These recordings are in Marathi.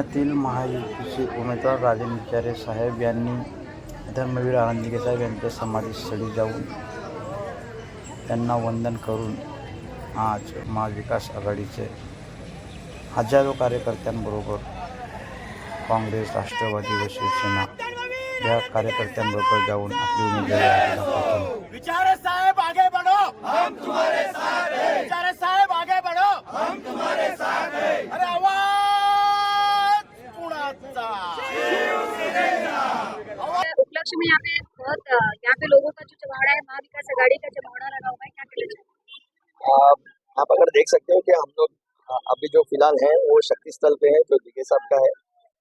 ठाण्यातील महायुतीचे उमेदवार राजन विचारे साहेब यांनी धर्मवीर आनंदिके साहेब यांच्या समाधीस्थळी जाऊन त्यांना वंदन करून आज महाविकास आघाडीचे हजारो कार्यकर्त्यांबरोबर काँग्रेस राष्ट्रवादी व शिवसेना या कार्यकर्त्यांबरोबर जाऊन आपली उमेदवारी उपलक्ष्य में यहाँ पे बहुत यहाँ पे लोगों का जो जमावड़ा है, महाविकास आघाड़ी का जमावड़ा लगा हुआ है क्या कहना? आप अगर देख सकते हो कि हम लोग अभी जो फ़िलहाल है, वो शक्ति स्थल पे है, जो दिगे साहब का है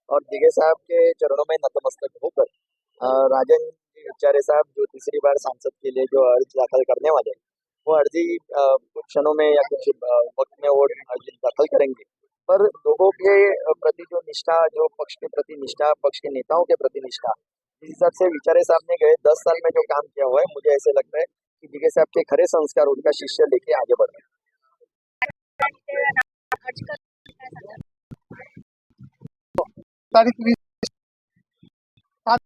और दिगे साहब के चरणों में नतमस्तक होकर राजन विचारे साहब जो तीसरी बार सांसद के लिए जो अर्ज़ दाखिल करने वाले हैं, वो अर्जी कुछ क्षणों में या कुछ वक्त में वो अर्जी दाखिल करेंगे पर लोगों के प्रति जो निष्ठा, जो पक्ष के प्रति निष्ठा, पक्ष के नेताओं के प्रति निष्ठा जिस हिसाब से विचारे साहब ने गए दस साल में जो काम किया हुआ है, मुझे ऐसे लगता है कि दिगे साहब के खरे संस्कार, उनका शिष्य लेके आगे बढ़ रहे तारीख वीस आज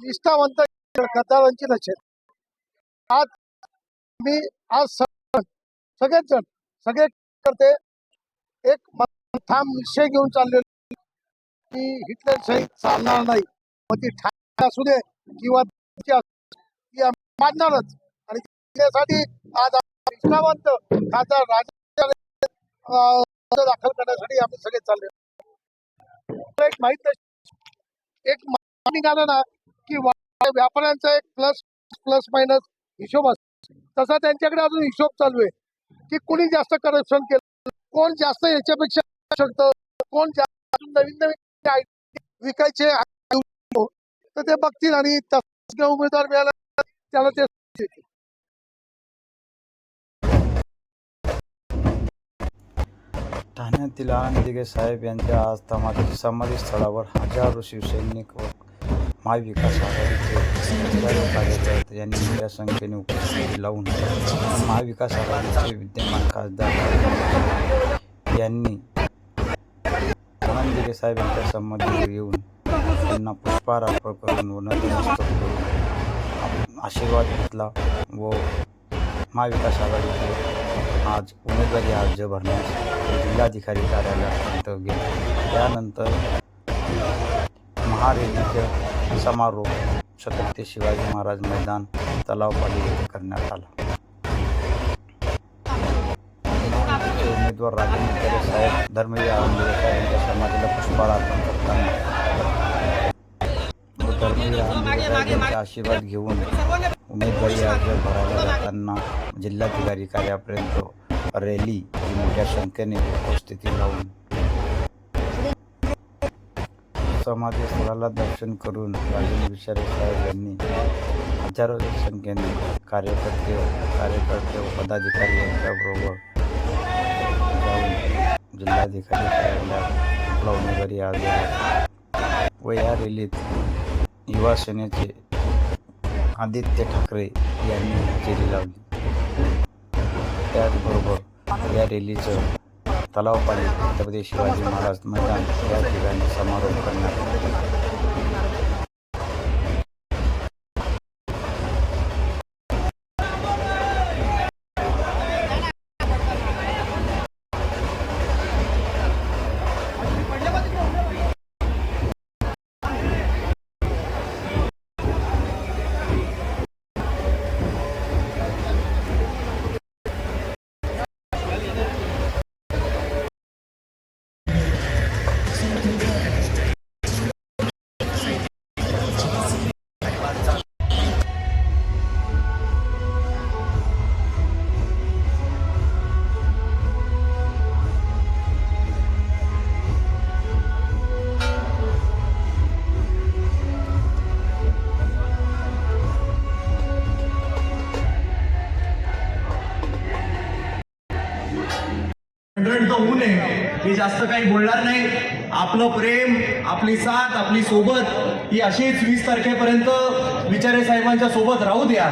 निष्ठावंत गद्दारांची लक्षण आज मी, आज सगळेच जण सगळे करते, एक ठाम निश्चय घेऊन चाललेलो की हिटलर सहित चालणार नाही. मग ती ठाणे असू दे किंवा मानणारच. आणि त्यासाठी आज निष्ठावंत खासदार राजा दाखल करण्यासाठी आम्ही सगळे चालले. एक माहीत नाही. एक निघालं ना की व्यापाऱ्यांचा एक प्लस प्लस मायनस हिशोब असतो तसा त्यांच्याकडे अजून हिशोब चालू आहे. की कुणी जास्त करप्शन केलं कोण जास्त याच्यापेक्षा शकतं. कोण नवीन नवीन idea विकायचे तर ते बघतील आणि उमेदवार मिळाला त्याला ते ठाण्यातील आनंद दिघे साहेब यांच्या आज समाधी समाधीस्थळावर हजारो शिवसैनिक व महाविकास आघाडीचे कार्यकर्ते यांनी मोठ्या संख्येने उपस्थिती लावून महाविकास आघाडीचे विद्यमान खासदार यांनी शिंदे साहेबांच्या साहेब समाधीवर येऊन त्यांना पुष्पहार अर्पण करून व नतमस्तक करून आशीर्वाद घेतला व महाविकास आघाडीचे आज उमेदवारी अर्ज भरण्यास जिल्हाधिकारी कार्यालयापर्यंत गेले. त्यानंतर महारेलीचे समारोप छत्रपती शिवाजी महाराज मैदान तलावपाडी करण्यात आला. उमेदवार राजन विचारे साहेब धर्मवीर समाधीला पुष्पहार अर्पण करताना व धर्मवीर आनंदवीर साहेब यांचे आशीर्वाद घेऊन उमेदवारी अर्ज़ जाताना जिल्हाधिकारी कार्यापर्यंत रॅली ही मोठ्या संख्येने दर्शन करून राजेंद्र विचारे कार्यकर्ते कार्यकर्ते पदाधिकारी जाऊन जिल्हाधिकारी कार्यालयात आपला उमेदवारी अर्ज व या रॅलीत युवा सेनेचे आदित्य ठाकरे यांनी हजेरी लावली. त्याचबरोबर या रॅलीचं तलावपाडी छत्रपती शिवाजी महाराज मैदान या ठिकाणी समारोप करण्यात आला तो ऊन आहे मी जास्त काही बोलणार नाही. आपलं प्रेम आपली साथ आपली सोबत ही अशीच वीस तारखेपर्यंत विचारे साहेबांच्या सोबत राहू द्या.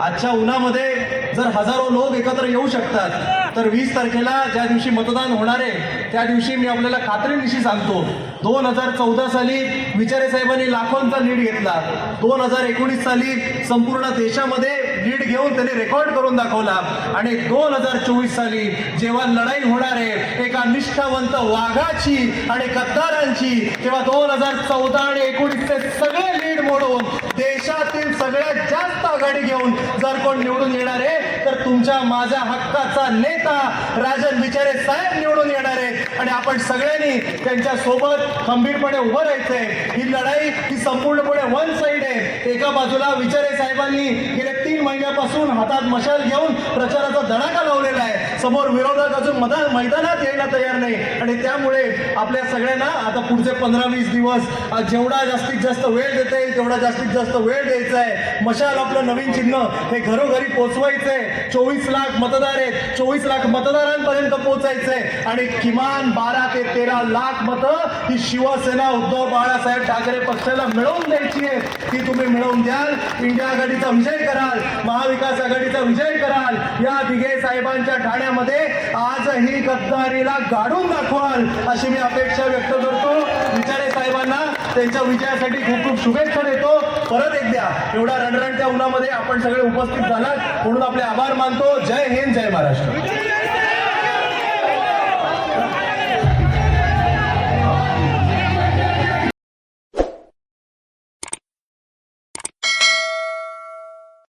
आजच्या उन्हामध्ये जर हजारो लोक एकत्र येऊ शकतात तर वीस तारखेला ज्या दिवशी मतदान होणार आहे त्या दिवशी मी आपल्याला खात्रीनिशी सांगतो. दोन हजार चौदा साली विचारे साहेबांनी लाखोंचा लीड घेतला. दोन हजार एकोणीस साली संपूर्ण देशामध्ये लीड घेऊन त्यांनी रेकॉर्ड करून दाखवला. आणि दोन हजार चोवीस साली जेव्हा लढाई होणार आहे एका निष्ठावंत वाघाची आणि गद्दारांची तेव्हा दोन हजार चौदा आणि एकोणीसचे सगळे लीड मोडून देशातील सगळ्यात जास्त आघाडी घेऊन जर कोण निवडून येणार आहे तर तुमच्या माझ्या हक्काचा नेता राजन विचारे साहेब निवडून येणार आहेत. आणि आपण सगळ्यांनी त्यांच्यासोबत खंबीरपणे उभं राहायचंय. ही लढाई ही संपूर्णपणे वन साईड आहे. एका बाजूला विचारे साहेबांनी गेल्या तीन महिन्यापासून हातात मशाल घेऊन प्रचाराचा धडाका लावलेला आहे. समोर विरोधक अजून मदा मैदानात यायला तयार नाही. आणि त्यामुळे आपल्या सगळ्यांना आता पुढचे पंधरा वीस दिवस जेवढा जास्तीत जास्त वेळ देता येईल तेवढा जास्तीत जास्त वेळ द्यायचा आहे. मशाल आपलं नवीन चिन्ह हे घरोघरी पोचवायचं आहे चोवीस लाख मतदार आहेत. चोवीस लाख मतदारांपर्यंत पोहोचायचंय. आणि किमान बारा ते तेरा लाख मतं ही शिवसेना उद्धव बाळासाहेब ठाकरे पक्षाला मिळवून द्यायची आहे ती तुम्ही मिळवून द्याल. इंडिया आघाडीचा विजय कराल. महाविकास आघाडीचा विजय कराल. या दिघे साहेबांच्या ठाण्यामध्ये आजही गद्दारीला गाडून दाखवाल अशी मी अपेक्षा व्यक्त करतो. विचारे साहेबांना त्यांच्या विजयासाठी खूप खूप शुभेच्छा देतो. परत एकदा एवढ्या रणरणत्या उन्हामध्ये आपण सगळे उपस्थित झालात. म्हणून आपले आभार मानतो. जय हिंद जय महाराष्ट्र.